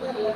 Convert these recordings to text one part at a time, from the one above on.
Hello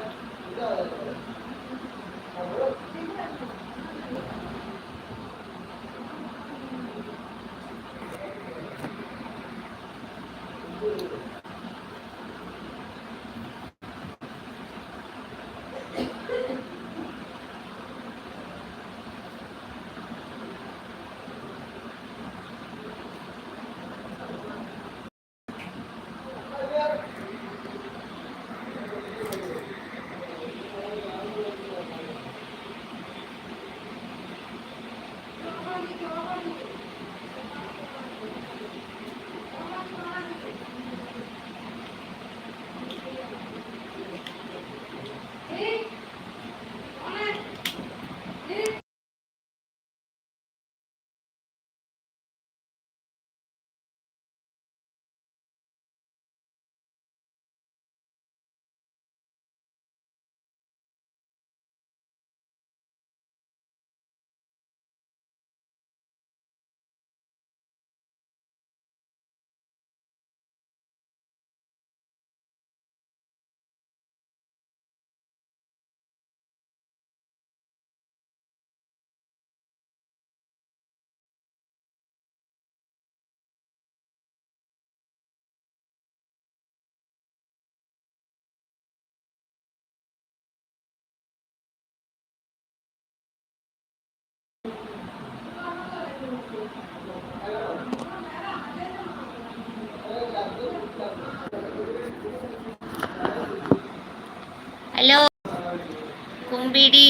Kumbidi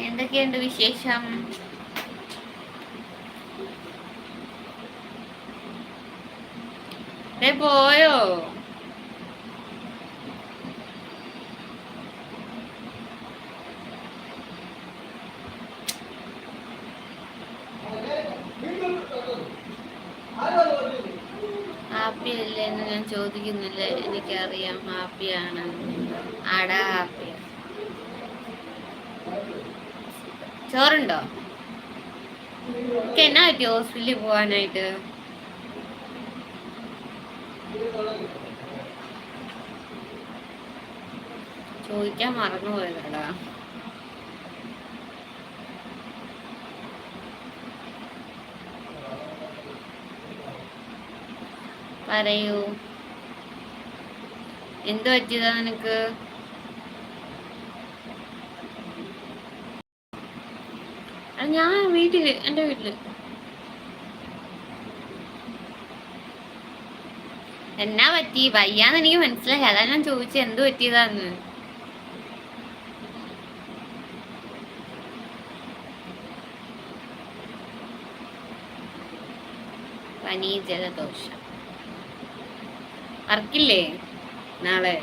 എന്തൊക്കെയുണ്ട് വിശേഷം? പോയോ ഹാപ്പി അല്ലേ എന്ന് ഞാൻ ചോദിക്കുന്നില്ല. എനിക്കറിയാം ഹാപ്പിയാണ്. ആടാ ഹാപ്പിയാ ചോറുണ്ടോ? എന്നാ പറ്റി ഹോസ്പിറ്റലിൽ പോവാനായിട്ട്? ചോദിക്കാൻ മറന്നു പറയൂ. എന്ത് പറ്റിയതാ നിനക്ക്? ഞാൻ വീട്ടിൽ എന്റെ വീട്ടിൽ. എന്നാ പറ്റി? വയ്യാന്ന് എനിക്ക് മനസ്സിലായി. അതാ ഞാൻ ചോദിച്ച എന്ത് പറ്റിയതാന്ന്. പനി ജലദോഷം വർക്കില്ലേ നാളെ.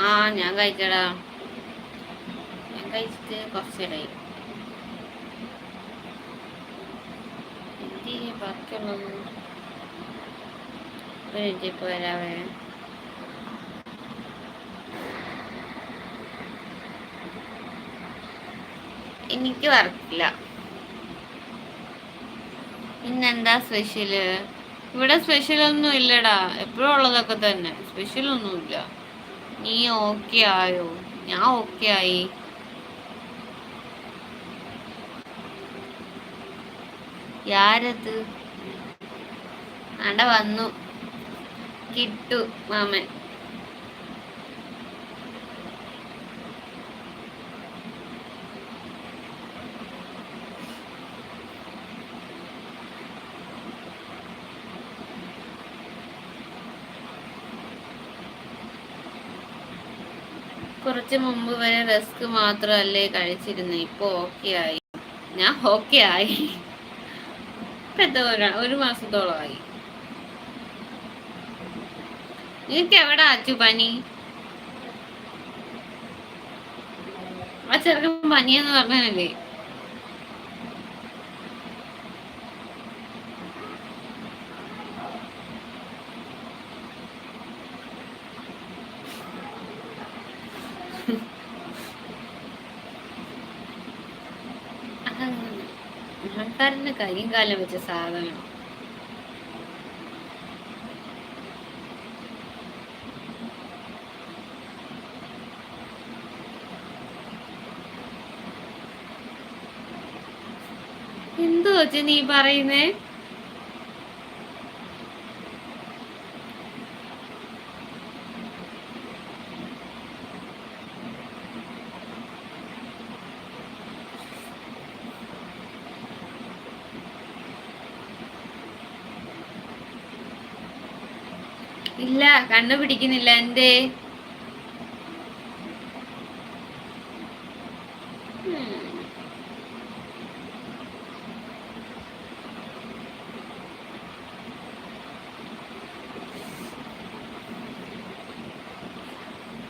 ആ ഞാൻ കഴിച്ചടാ. ഞാൻ കഴിച്ചിട്ട് കുറച്ചിടായി എന്തി ബാക്കിയുള്ളത് ഒരു മിനിറ്റ് ഇപ്പൊ വരാവേ. എനിക്ക് വർക്കില്ല പിന്നെന്താ സ്പെഷ്യൽ? ഇവിടെ സ്പെഷ്യൽ ഒന്നും ഇല്ലടാ. എപ്പോഴും ഉള്ളതൊക്കെ തന്നെ. സ്പെഷ്യൽ ഒന്നുമില്ല നീ ഓക്കെ ആയോ? ഞാൻ ഓക്കെ ആയി. യാരത്? അണ്ട വന്നു. കിട്ടു മാമൻ. കുറച്ച് മുമ്പ് വരെ റസ്ക് മാത്രമല്ലേ കഴിച്ചിരുന്നത് ഇപ്പൊ ഓക്കെ ആയി. ഞാൻ ഓക്കെ ആയി. ഒരു- മാസത്തോളമായി നിനക്ക് എവിടെ അച്ചു പനി ആ ചെറുക്കൻ പനിയെന്ന് പറഞ്ഞല്ലേ അഹങ്കാരന് കൈയും കാലം വെച്ച സാധനം. എന്തോ വെച്ച് നീ പറയുന്നേ? ഇല്ല കണ്ണു പിടിക്കുന്നില്ല എന്തേ ഉം.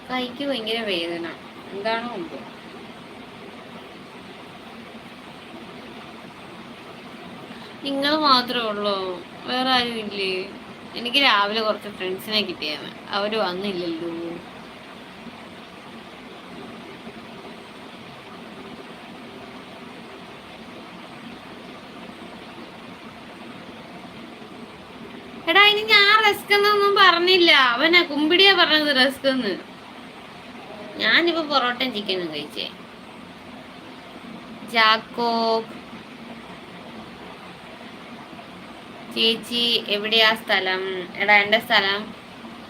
കൈക്ക് ഭയങ്കര വേദന. എന്താണോ മുമ്പ് നിങ്ങൾ മാത്രമേ ഉള്ളൂ? വേറെ ആരും ഇല്ലേ? എനിക്ക് രാവിലെ കുറച്ച് ഫ്രണ്ട്സിനെ കിട്ടിയാണ് അവർ വന്നില്ലല്ലോ. എടാ ഇനി ഞാൻ റെസ്ക് എന്നൊന്നും പറഞ്ഞില്ല. അവനാ കുമ്പിടിയാ പറഞ്ഞത് റെസ്ക് എന്ന്. ഞാനിപ്പോ പൊറോട്ടയും ചിക്കനും കഴിച്ചേ. ജാക്കോ ചേച്ചി എവിടെയാ സ്ഥലം? എടാ എന്റെ സ്ഥലം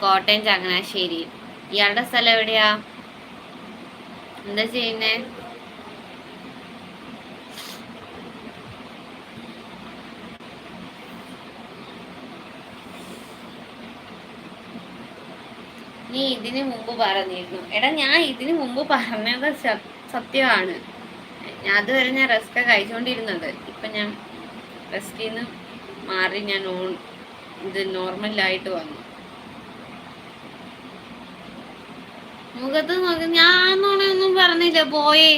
കോട്ടയം ചങ്ങനാശ്ശേരി. ഇയാളുടെ സ്ഥലം എവിടെയാ? എന്താ ചെയ്യുന്നേ? നീ ഇതിനു മുമ്പ് പറഞ്ഞിരുന്നു. എടാ ഞാൻ ഇതിനു മുമ്പ് പറഞ്ഞത് സത്യമാണ്. ഞാൻ അതുവരെ ഞാൻ റെസ്ക് കഴിച്ചുകൊണ്ടിരുന്നത് ഇപ്പൊ ഞാൻ റസ്കിൽ നിന്ന് മാറി ഞാൻ ഓൺ ഇത് നോർമലായിട്ട് വന്നു. മുഖത്ത് നോക്കി ഞാൻ ഒന്നും പറഞ്ഞില്ല പോയേ.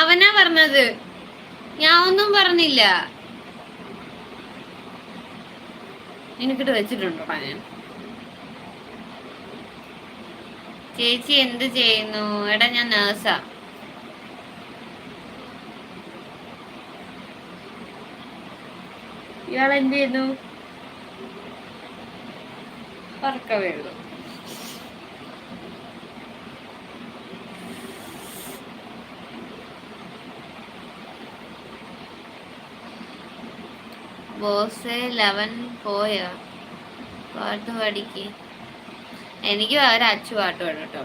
അവനാ പറഞ്ഞത്. ഞാൻ ഒന്നും പറഞ്ഞില്ല. എനിക്കിട്ട് വെച്ചിട്ടുണ്ടോ ഞാൻ? ചേച്ചി എന്ത് ചെയ്യുന്നു? എടാ ഞാൻ നേഴ്സാ ഇയാൾ എന്ത് ചെയ്യുന്നു പറക്കവേ ബോസ് ലെവൻ പോയോ? പാട്ട് പാടിക്ക്. എനിക്ക് അച്ചു പാട്ട് പാടും കേട്ടോ.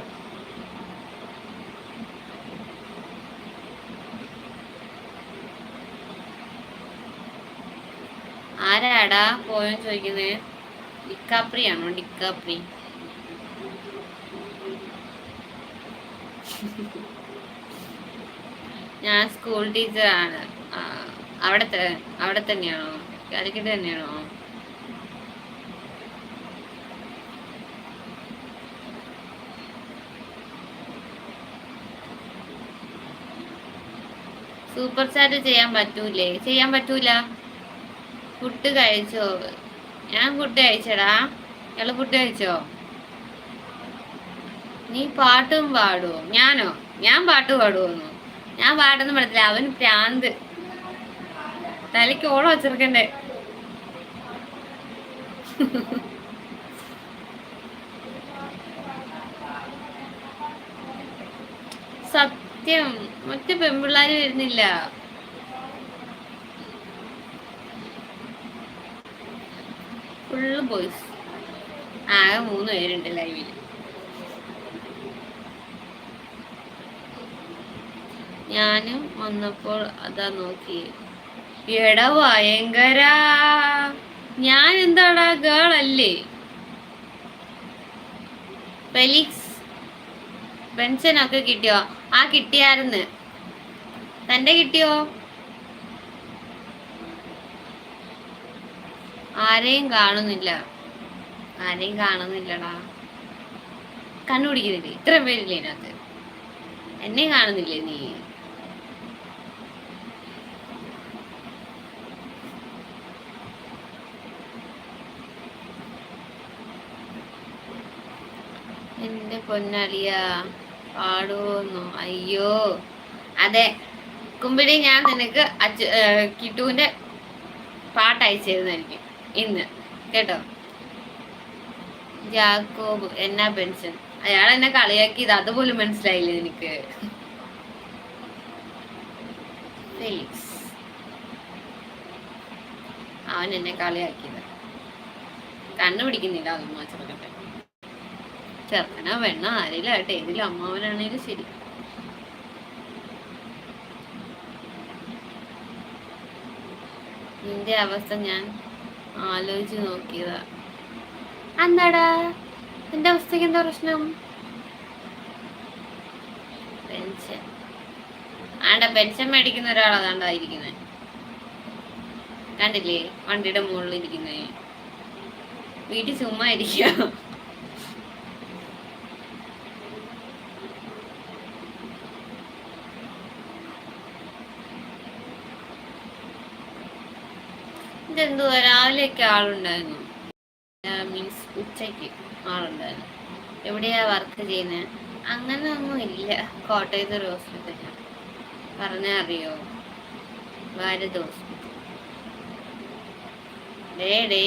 ആരാടാ പോയെന്ന് ചോദിക്കുന്നത്? ഡിക്കാപ്രി ആണോ ഡിക്കാപ്രി. ഞാൻ സ്കൂൾ ടീച്ചറാണ്. അവിടെ അവിടെ തന്നെയാണോ? കാലിക്കറ്റ് തന്നെയാണോ? സൂപ്പർ ചാറ്റ് ചെയ്യാൻ പറ്റൂലേ? ചെയ്യാൻ പറ്റൂല? ഫുഡ് കഴിച്ചോ? ഞാൻ ഫുഡ് കഴിച്ചടാ. ഇയാൾ ഫുഡ് കഴിച്ചോ? നീ പാട്ടും പാടുവോ? ഞാനോ? ഞാൻ പാട്ട് പാടുവോന്നു? ഞാൻ പാട്ടൊന്നും പാടത്തില്ല. അവൻ പ്രാന്ത്. തലയ്ക്ക് ഓളം വെച്ചിരിക്കണ്ടേ? സത്യം. മറ്റു പെൺപിള്ളാര് വരുന്നില്ല. ഫുള്ള് ബോയ്സ് ആകെ മൂന്ന് പേരുണ്ട് ലൈവിൽ ഞാനും വന്നപ്പോൾ അതാ നോക്കി. എട ഭയങ്കര. ഞാൻ എന്താടാ ഗേൾ അല്ലേ? ഫെലിക്സ് പെൻഷനൊക്കെ കിട്ടിയോ? ആ കിട്ടിയായിരുന്നു തന്റെ കിട്ടിയോ? ആരെയും കാണുന്നില്ല. ആരെയും കാണുന്നില്ലടാ. കണ്ണുപിടിക്കുന്നില്ലേ? ഇത്ര പേരില്ലേ ഇതിനകത്ത്? എന്നെ കാണുന്നില്ലേ നീ? എന്റെ പൊന്നളിയ പാടുവോന്നോ? അയ്യോ. അതെ കുമ്പിടി ഞാൻ നിനക്ക് അച്ഛ കിട്ടുവിന്റെ പാട്ട് അയച്ചു തരുന്നതായിരിക്കും ഇന്ന്. കേട്ടോ? ജാക്കോബ് എന്നാ പെൻഷൻ? അയാൾ എന്നെ കളിയാക്കിയത്. അതുപോലും മനസ്സിലായില്ല എനിക്ക് അവൻ എന്നെ കളിയാക്കിയത്. കണ്ണുപിടിക്കുന്നില്ല അതൊന്നും ചെറുക്കട്ടെ ചെറുക്കനോ വെണ്ണ ആരെങ്കിലും ആട്ടെ ഏതിലും അമ്മാവനാണേലും ശരി. നിന്റെ അവസ്ഥ ഞാൻ ആലോചിച്ച് നോക്കിയതാ. എന്താടാ നിന്റെ അവസ്ഥക്ക് എന്താ പ്രശ്നം? പെൻഷൻ. ആണ്ട പെൻഷൻ മേടിക്കുന്ന ഒരാളതാണ്ടായിരിക്കുന്നത് കണ്ടില്ലേ? വണ്ടിയുടെ മുകളിൽ ഇരിക്കുന്നേ വീട്ടിൽ ചുമ്മാ ഇരിക്കുക ഇതെന്തുവാ രാവിലെയൊക്കെ ആളുണ്ടായിരുന്നു. മീൻസ് ഉച്ചയ്ക്ക് ആളുണ്ടായിരുന്നു. എവിടെയാ വർക്ക് ചെയ്യുന്നത് അങ്ങനെ ഒന്നും ഇല്ല. കോട്ടയത്ത് ഒരു ഹോസ്പിറ്റലിൽ പറഞ്ഞാൽ അറിയോ ഭാരത് ഹോസ്പിറ്റൽ ഡേ ഡേ.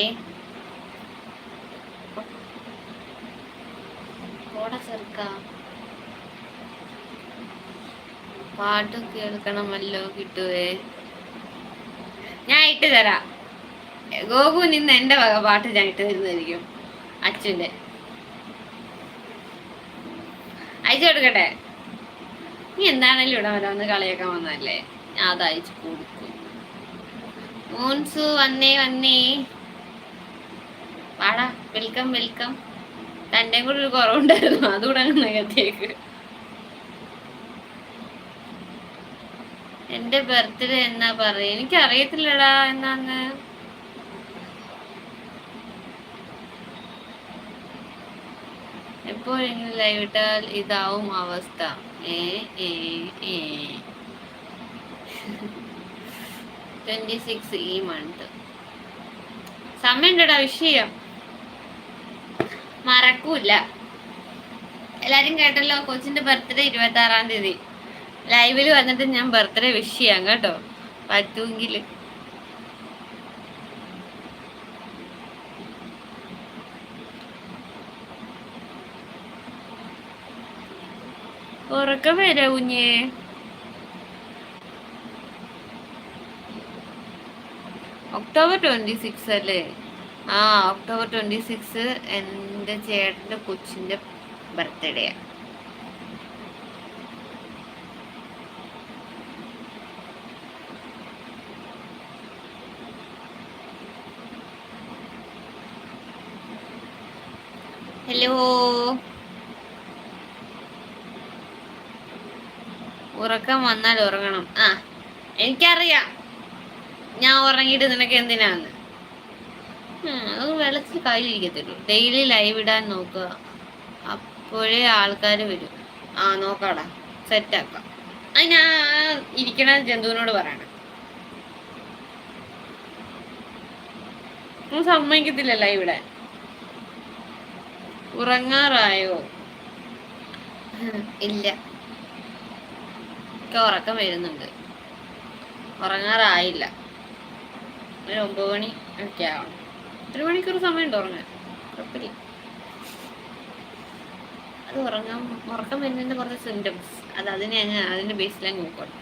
പോടാ ചെറുക്ക. പാട്ട് കേൾക്കണമല്ലോ കിട്ടുവേ. ഞാൻ ഇട്ട് തരാം. ഗോകു നിന്ന് എന്റെ വക പാട്ട് ഞാൻ ഇട്ട് തരുന്നതായിരിക്കും അച്ഛന്റെ. അയച്ചു കൊടുക്കട്ടെ? നീ എന്താണെങ്കിലും ഇവിടെ വരാമെന്ന് കളിയൊക്കെ വന്നല്ലേ ഞാൻ അത് അയച്ചു കൊടുക്കും. മോൻസു വന്നേ വന്നേ. പാടാ വെൽക്കം വെൽക്കം. തന്റെ കൂടെ ഒരു കുറവുണ്ടായിരുന്നു. അതുകൂടെ അങ്ങ് നികത്തേക്ക് എന്റെ ബർത്ത്ഡേ എന്നാ പറയാ എനിക്കറിയത്തില്ലടാ എന്നാന്ന് എപ്പോഴെങ്കിലും ലൈവ് ഇതാവും അവസ്ഥ? ഏ ഏ ഏ. ട്വന്റി സിക്സ് ഈ മന്ത് സമയമുണ്ടടാ വിഷയം. മറക്കൂല. എല്ലാരും കേട്ടല്ലോ കൊച്ചിന്റെ ബർത്ത്ഡേ ഇരുപത്തി ആറാം തീയതി ലൈവിൽ വന്നിട്ട് ഞാൻ ബർത്ത്ഡേ വിഷ് ചെയ്യാം കേട്ടോ. പറ്റുമെങ്കിൽ ഉറക്കം വരാ കുഞ്ഞേ. ഒക്ടോബർ ട്വന്റി സിക്സ് അല്ലേ? ആ ഒക്ടോബർ ട്വന്റി സിക്സ് എന്റെ ചേട്ടന്റെ കൊച്ചിന്റെ ബർത്ത്ഡേയാ. ഹലോ. ഉറക്കം വന്നാൽ ഉറങ്ങണം. ആ എനിക്കറിയാം. ഞാൻ ഉറങ്ങിയിട്ട് നിനക്ക് എന്തിനാന്ന്. അത് വെള്ളത്തിൽ കയ്യിലിരിക്കത്തുള്ളൂ ഡെയിലി ലൈവ് ഇടാൻ നോക്കുക. അപ്പോഴേ ആൾക്കാർ വരും. ആ നോക്കാടാ. സെറ്റാക്കാം അത് ഞാൻ ഇരിക്കണ ജന്തുവിനോട് പറയണം. സമ്മതിക്കത്തില്ല ലൈവ് ഇടാൻ. ഉറങ്ങാറായോ? ഇല്ല. എനിക്ക് ഉറക്കം വരുന്നുണ്ട്. ഉറങ്ങാറായില്ല. ഒരു ഒമ്പത് മണി ഒക്കെ ആവണം. ഒരു മണിക്കൂർ സമയമുണ്ട് ഉറങ്ങാൻ. കുഴപ്പമില്ല. അത് ഉറങ്ങാൻ ഉറക്കം വരുന്നതിന്റെ കുറച്ച് സിംറ്റംസ് അത് അതിനെ അങ്ങ് അതിന്റെ ബേസിലങ്ങ് നോക്കണം.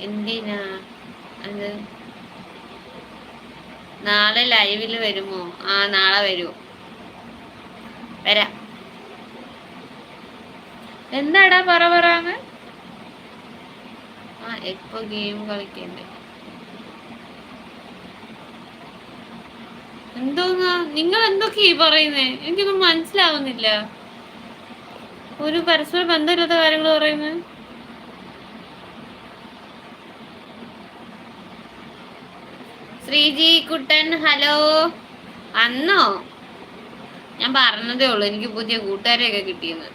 എന്തിനാ? അത് നാളെ ലൈവിൽ വരുമോ? ആ നാളെ വരുമോ? വരാം. എന്താടാ പറ പറയാന്ന് ആ എപ്പോ ഗെയിം കളിക്കണ്ടേ. എന്തോന്നാ? നിങ്ങൾ എന്തൊക്കെയാ ഈ പറയുന്നേ? എനിക്കൊന്നും മനസ്സിലാവുന്നില്ല. ഒരു പരസ്പര ബന്ധമില്ലാത്ത കാര്യങ്ങൾ പറയുന്നത് ശ്രീജി കുട്ടൻ ഹലോ. അന്നോ ഞാൻ പറഞ്ഞതേ ഉള്ളൂ. എനിക്ക് പുതിയ കൂട്ടുകാരെയൊക്കെ കിട്ടിയെന്ന്.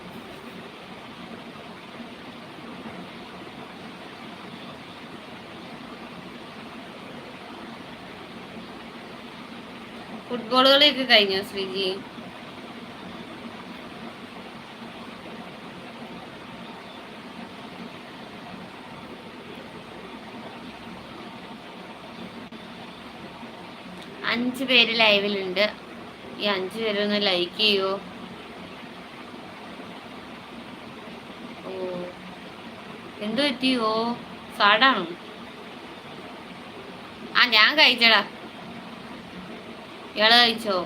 ഫുട്ബോൾ കളിയൊക്കെ കഴിഞ്ഞോ ശ്രീജി? അഞ്ച് പേര് ലൈവിലുണ്ട്. ഈ അഞ്ച് പേരൊന്ന് ലൈക്ക് ചെയ്യോ? ഓ. എന്ത് പറ്റിയോ? സാഡാണോ? ആ ഞാൻ കഴിച്ചടാ. ഇയാൾ കഴിച്ചോ?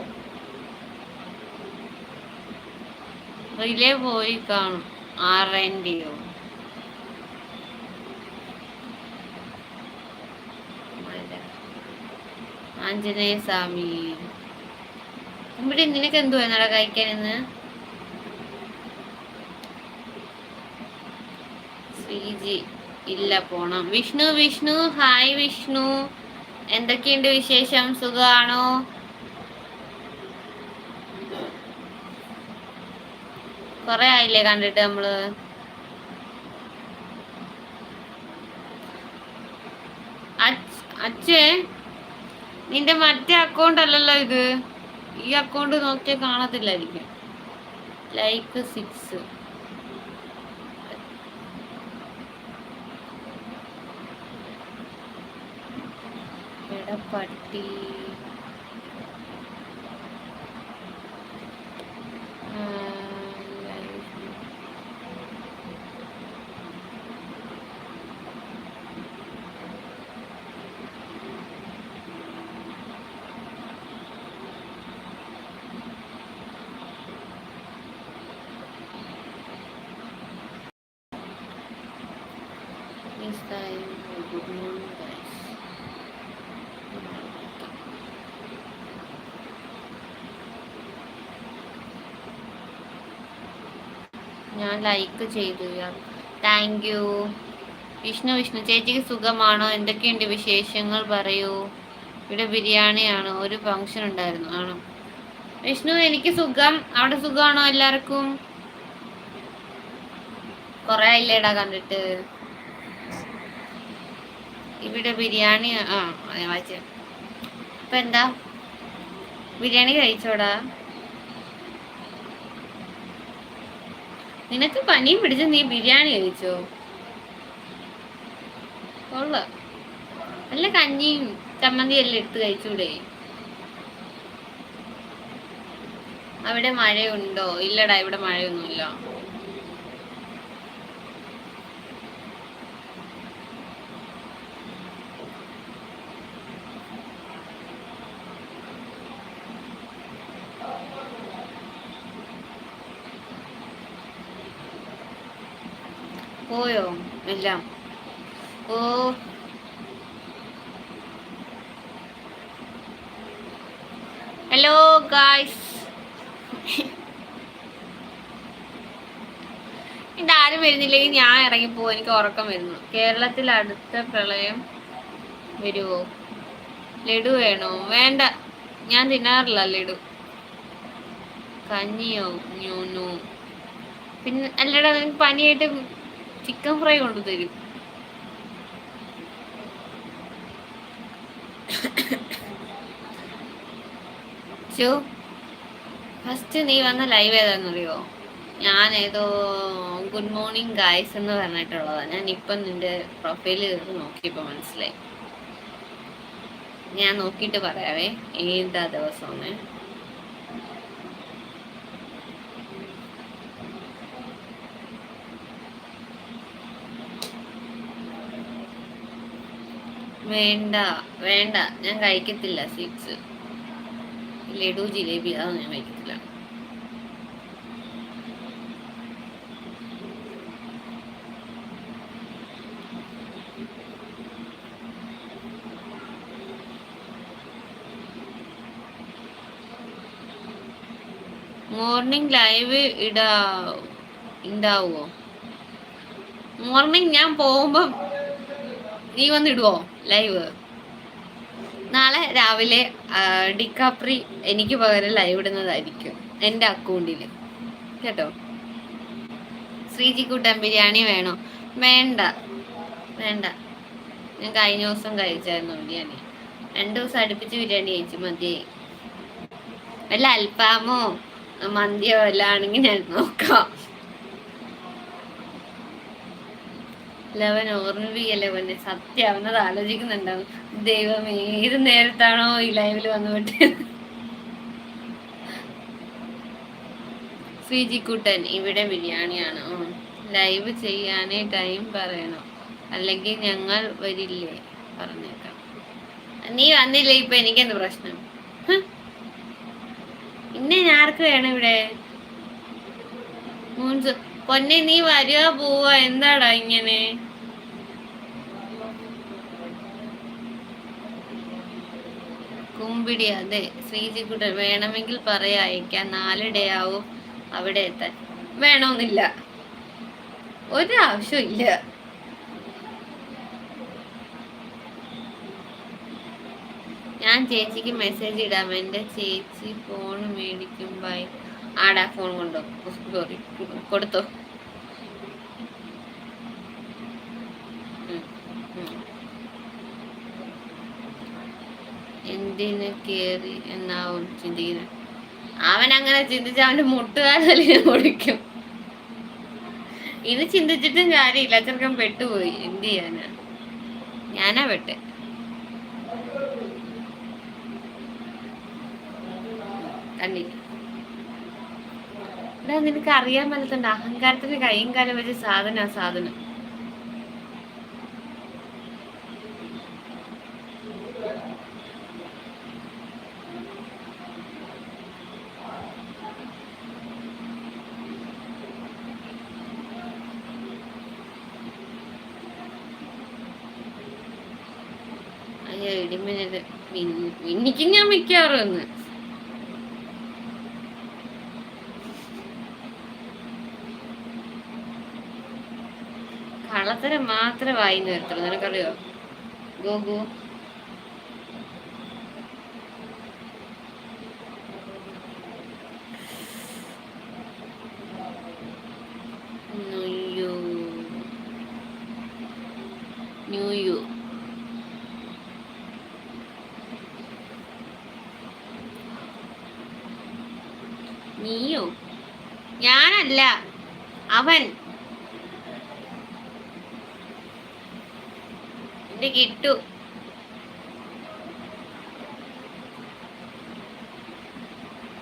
റിലേ പോയി കാണും. ആറിന്റെയോ ആഞ്ജനേയ സ്വാമി. ഇവിടെ നിനക്ക് എന്തുവാ നട കഴിക്കാൻ ശ്രീജി ഇല്ല പോണം. വിഷ്ണു വിഷ്ണു. ഹായ് വിഷ്ണു. എന്തൊക്കെയുണ്ട് വിശേഷം? സുഖമാണോ? കൊറേ ആയില്ലേ കണ്ടിട്ട് നമ്മൾ? അച്ഛേ നിന്റെ മറ്റേ അക്കൗണ്ട് അല്ലല്ലോ ഇത്. ഈ അക്കൗണ്ട് നോക്കിയാൽ കാണത്തില്ലായിരിക്കും. ലൈക്ക് സിക്സ് പട്ടി ലൈക്ക് ചെയ്തു. താങ്ക് യു വിഷ്ണു വിഷ്ണു ചേച്ചിക്ക് സുഖമാണോ? എന്തൊക്കെയുണ്ട് വിശേഷങ്ങൾ? പറയൂ. ഇവിടെ ബിരിയാണിയാണ്. ഒരു ഫംഗ്ഷൻ ഉണ്ടായിരുന്നു. ആണോ. വിഷ്ണു എനിക്ക് സുഖം. അവിടെ സുഖമാണോ എല്ലാവർക്കും? കൊറേ ഇല്ലേടാ കണ്ടിട്ട്. ഇവിടെ ബിരിയാണി ആ വായിച്ച. ഇപ്പൊ എന്താ? ബിരിയാണി കഴിച്ചോടാ? നിനക്ക് പനിയും പിടിച്ച് നീ ബിരിയാണി കഴിച്ചോ? കൊള്ള. നല്ല കഞ്ഞിയും ചമ്മന്തി എല്ലാം എടുത്ത് കഴിച്ചൂടെ? അവിടെ മഴയുണ്ടോ? ഇല്ലടാ ഇവിടെ മഴയൊന്നുമില്ല. പോയോ എല്ലാം. ഓ. ഹലോ ഗായ്സ് ഇതാരും വരുന്നില്ലെങ്കിൽ ഞാൻ ഇറങ്ങിപ്പോവും. എനിക്ക് ഉറക്കം വരുന്നു. കേരളത്തിൽ അടുത്ത പ്രളയം വരുവോ? ലഡു വേണോ? വേണ്ട. ഞാൻ തിന്നാറില്ല ലഡു. കഞ്ഞിയോ? ന്യൂനു പിന്നെ അല്ലടാ പനിയായിട്ട് ചിക്കൻ ഫ്രൈ കൊണ്ടുതരും ചോ ഫസ്റ്റ് നീ വന്ന ലൈവ് ഏതാണെന്നറിയോ ഞാൻ ഏതോ ഗുഡ് മോർണിംഗ് ഗായ്സ് എന്ന് പറഞ്ഞിട്ടുള്ളതാണ് ഞാൻ ഇപ്പം നിന്റെ പ്രൊഫൈൽ കയറി നോക്കിയപ്പോൾ മനസ്സിലായി. ഞാൻ നോക്കിയിട്ട് പറയാവേ ഏതാ ദിവസമാണ് വേണ്ട വേണ്ട. ഞാൻ കഴിക്കത്തില്ല സ്വീറ്റ്സ്. ലഡു ജിലേബി അതൊന്നും ഞാൻ കഴിക്കത്തില്ല. മോർണിംഗ് ലൈവ് ഇടാ ഉണ്ടാവുമോ മോർണിംഗ് ഞാൻ പോകുമ്പോ നീ വന്നിടുവോ ലൈവ്. നാളെ രാവിലെ ഡിക്കാപ്രി എനിക്ക് പകരം ലൈവ് ഇടുന്നതായിരിക്കും എന്റെ അക്കൗണ്ടിൽ കേട്ടോ? ശ്രീജി കൂട്ടൻ ബിരിയാണി വേണോ? വേണ്ട. വേണ്ട. ഞാൻ കഴിഞ്ഞ ദിവസം കഴിച്ചായിരുന്നു ബിരിയാണി. രണ്ടു ദിവസം അടുപ്പിച്ച് ബിരിയാണി കഴിച്ചു മതി. വല്ല അൽഫാമോ മന്തിയോ എല്ലാം ആണെങ്കിൽ ഞാൻ നോക്കാം. ലവൻ ഓർമ്മിപ്പിക്കല്ലേ പൊന്നെ സത്യം അവനത് ആലോചിക്കുന്നുണ്ടാവും. ദൈവം ഏത് നേരത്താണോ ഈ ലൈവിൽ വന്നു വിട്ടത് ശ്രീജിക്കുട്ടൻ ഇവിടെ ബിരിയാണിയാണ്. ലൈവ് ചെയ്യാനേ ടൈം പറയണം. അല്ലെങ്കിൽ ഞങ്ങൾ വരില്ലേ? പറഞ്ഞേക്കാം. നീ വന്നില്ലേ ഇപ്പൊ? എനിക്കെന്ത് പ്രശ്നം? ഇന്നെ ആർക്ക് വേണം ഇവിടെ? മൂന്ന് പൊന്നെ നീ വരുക പോവാ. എന്താടാ ഇങ്ങനെ? കുമ്പിടി അതെ ശ്രീജിക്കുട്ടൻ വേണമെങ്കിൽ പറയാ നാല് നാലിടേ ആവും അവിടെ എത്താൻ. വേണമെന്നില്ല ഒരു ആവശ്യമില്ല ഞാൻ ചേച്ചിക്ക് മെസ്സേജ് ഇടാം. എന്റെ ചേച്ചി ഫോൺ മേടിക്കും ബൈ ആടാ ഫോൺ കൊണ്ടോ. സോറി കൊടുത്തോ. എന്തിന് കേറി എന്നാവും ചിന്തിക്കുന്നത് അവൻ അങ്ങനെ ചിന്തിച്ച അവന്റെ മുട്ടുകാലിന് മുടിക്കും ഇത് ചിന്തിച്ചിട്ടും കാര്യമില്ല. ചെറുക്കൻ പെട്ടുപോയി. എന്ത് ചെയ്യാനാ? ഞാനാ പെട്ടെ. നിനക്ക് അറിയാൻ പറ്റത്തുണ്ട് അഹങ്കാരത്തിന് കൈയും കാലം വെച്ച സാധന സാധനം അയ്യോ ഇടിമിന്നൽ എന്ന് കള്ളത്തരം മാത്രം വായിന്ന് വരത്തുള്ളൂ. നിനക്കറിയോ? ഗോഗു ന്യൂ ന്യൂ യു നീയോ ഞാനല്ല അവൻ എന്റെ കിട്ടു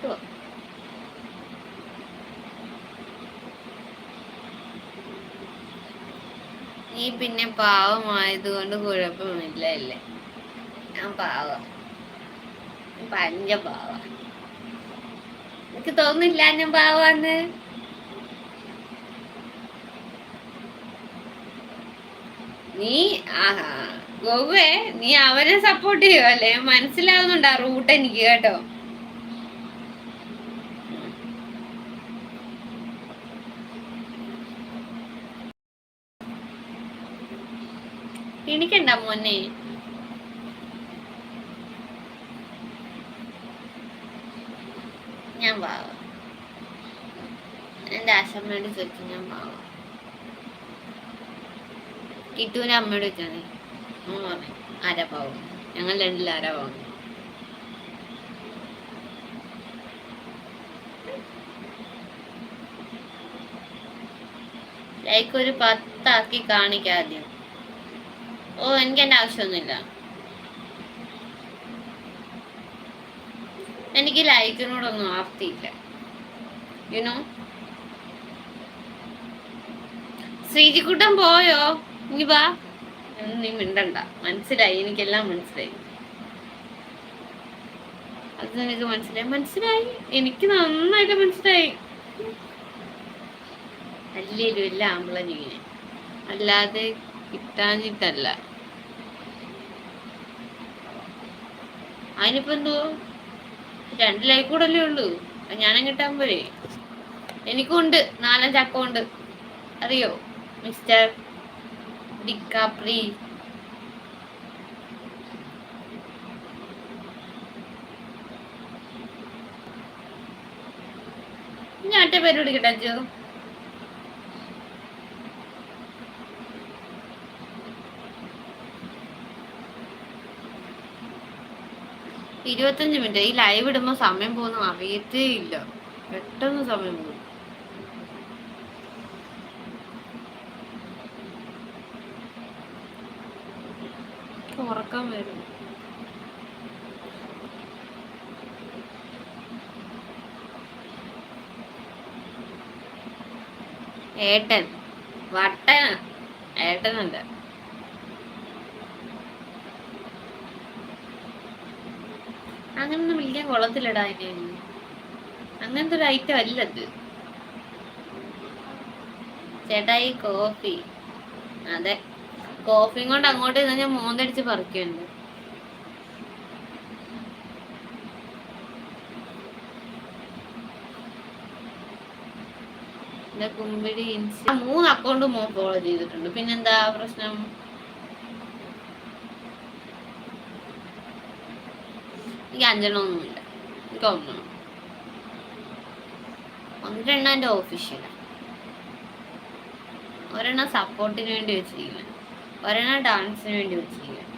ഓ. നീ പിന്നെ പാവമായതുകൊണ്ട് കുഴപ്പമില്ല അല്ലേ ഞാൻ പാവം. പഞ്ചപാവ എനിക്ക് തോന്നില്ല ഞാൻ പാവാന്ന്. നീ ആഹാ ഗോവേ നീ അവനെ സപ്പോർട്ട് ചെയ്യുവല്ലേ? മനസ്സിലാവുന്നുണ്ട് ആ റൂട്ട് എനിക്ക് കേട്ടോ. എനിക്കണ്ട മോനെ ഞാൻ വാവ എന്റെ അച്ഛമ്മയോട് ചോദിച്ചു ഞാൻ വാവ കിട്ടൂന്റെ അമ്മയോട് ചോദിച്ചാണ് ആരാ പാവും ഞങ്ങൾ രണ്ടിൽ ആരാ പാവും ലൈക്ക് ഒരു പത്താക്കി കാണിക്കാദ്യം ഓ എനിക്ക് എന്റെ ആവശ്യമൊന്നുമില്ല. എനിക്ക് ലൈക്കിനോടൊന്നും ആർത്തിയില്ല. യുനോ ശ്രീജിക്കുട്ടൻ പോയോ? ഇനി വാ. നീ മിണ്ടണ്ട. മനസ്സിലായി. എനിക്കെല്ലാം മനസ്സിലായി. അത് നിനക്ക് മനസ്സിലായി. മനസ്സിലായി. എനിക്ക് നന്നായിട്ട് മനസ്സിലായി. അല്ലേലും എല്ലാം ഇങ്ങനെ അല്ലാതെ കിട്ടാഞ്ഞിട്ടല്ല. അതിനിപ്പോ എന്തോ? രണ്ട് ലൈക്ക് കൂടല്ലേ ഉള്ളൂ. എനിക്കും ഉണ്ട് നാലഞ്ച് അക്കൗണ്ട് അറിയോ? മിസ്റ്റർ ഡിക്കാപ്രി ഞാൻ ഒറ്റ പേര് വിളിക്കട്ടെ ഇരുപത്തഞ്ച് മിനിറ്റ്. ഈ ലൈവ് ഇടുമ്പോ സമയം പോകുന്ന അറിയത്തേ ഇല്ല. പെട്ടെന്ന് സമയം പോകും. ഉറക്കം വരും ഏട്ടൻ. വട്ടൻ. ഏട്ടനല്ല അങ്ങനൊന്നും കുളത്തിലിടാൻ അതിനെ അങ്ങനത്തെ ഒരു ഐറ്റം അല്ലത് ചേട്ടായി കോഫി അതെ. കോഫിയും കൊണ്ട് അങ്ങോട്ട് ഞാൻ മോന്തടിച്ച് പറിക്കുന്നുണ്ട് കുമ്പിടി ഇൻസ്റ്റ മൂന്ന് അക്കൗണ്ട് മോൻ ഫോളോ ചെയ്തിട്ടുണ്ട്. പിന്നെന്താ പ്രശ്നം? എനിക്ക് അഞ്ചെണ്ണമൊന്നുമില്ല. എനിക്ക് ഒന്നും. ഒരെണ്ണം എന്റെ ഓഫീഷ്യല ഒരെണ്ണം സപ്പോർട്ടിന് വേണ്ടി വെച്ചിരിക്കുകയാണ് ഒരെണ്ണം ഡാൻസിന് വേണ്ടി വെച്ചിരിക്കുകയാണ്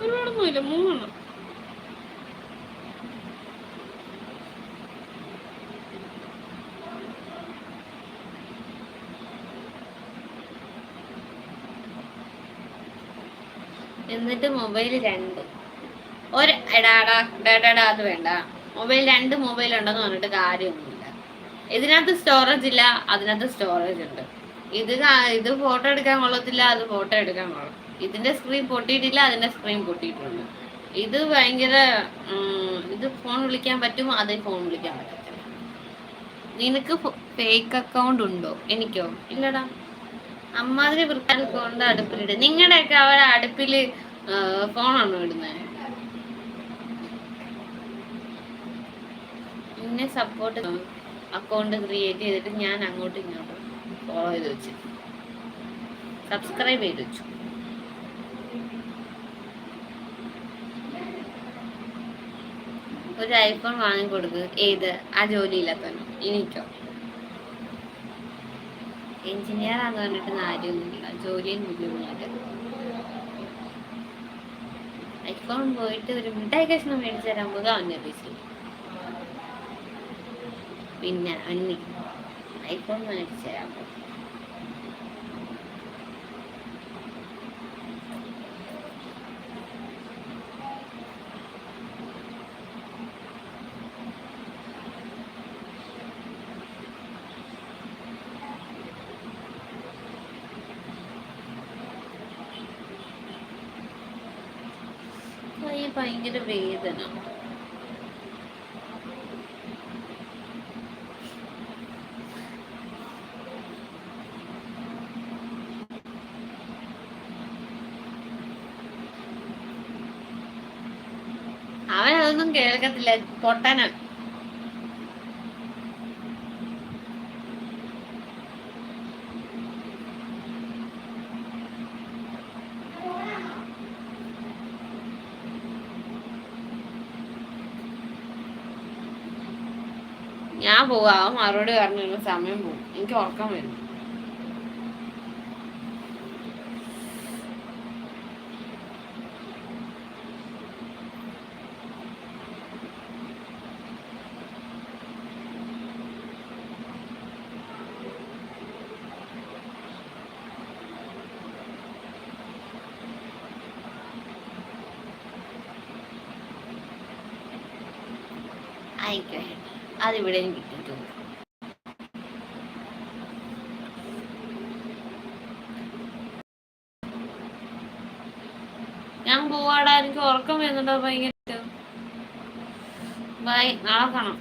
ഒരുപാടൊന്നുമില്ല. മൂന്നെണ്ണം. എന്നിട്ട് മൊബൈൽ രണ്ട്. ഒരു എടാടാ ഡാടാ അത് വേണ്ട. മൊബൈൽ രണ്ട് മൊബൈൽ ഉണ്ടെന്ന് പറഞ്ഞിട്ട് കാര്യമൊന്നുമില്ല. ഇതിനകത്ത് സ്റ്റോറേജ് ഇല്ല അതിനകത്ത് സ്റ്റോറേജ് ഉണ്ട്. ഇത് ഇത് ഫോട്ടോ എടുക്കാൻ കൊള്ളത്തില്ല അത് ഫോട്ടോ എടുക്കാൻ കൊള്ളും ഇതിന്റെ സ്ക്രീൻ പൊട്ടിയിട്ടില്ല അതിന്റെ സ്ക്രീൻ പൊട്ടിയിട്ടുണ്ട്. ഇത് ഭയങ്കര ഇത് ഫോൺ വിളിക്കാൻ പറ്റും അതേ ഫോൺ വിളിക്കാൻ പറ്റത്തില്ല. നിനക്ക് ഫേക്ക് അക്കൗണ്ട് ഉണ്ടോ? എനിക്കോ? ഇല്ലടാ. അമ്മാതിരി വൃത്തി കൊണ്ട് അടുപ്പിലിട്ട് നിങ്ങളുടെയൊക്കെ അവിടെ അടുപ്പിൽ ഫോണാണോ ഇടുന്നത് എന്നെ സപ്പോർട്ട് അക്കൗണ്ട് ക്രിയേറ്റ് ചെയ്തിട്ട് ഞാൻ അങ്ങോട്ടും ഇങ്ങോട്ടും ഫോളോ ചെയ്ത് വെച്ചു. സബ്സ്ക്രൈബ് ചെയ്ത് വെച്ചു. ഒരു ഐഫോൺ വാങ്ങിക്കൊടുക്ക്. ഏത്? ആ ജോലിയില്ലാത്തവനോ എനിക്കോ? എഞ്ചിനീയർ ആണെന്ന് പറഞ്ഞിട്ട് കാര്യമൊന്നുമില്ല ജോലിയും ബുദ്ധിമുട്ട് ഐഫോൺ പോയിട്ട് ഒരു മിഠായി കഷ്ണം മേടിച്ചു തരാൻ പോകുക അവന്റെ പൈസ പിന്നെ അന്നി ഐഫോൺ മേടിച്ചു തരാൻ പോകും ഭയങ്കര വേദന. അവനൊന്നും കേൾക്കത്തില്ല. പൊട്ടന ഞാൻ പോവാ. മറുപടി പറഞ്ഞു സമയം പോകും. എനിക്ക് ഉറക്കം വരും. അതിവിടെ കിട്ടിയിട്ടുണ്ട്. ഞാൻ പോവാടാ എനിക്ക് ഉറക്കം വരുന്നുണ്ടോ ഭയങ്കര ബൈ നാളെ കാണാം.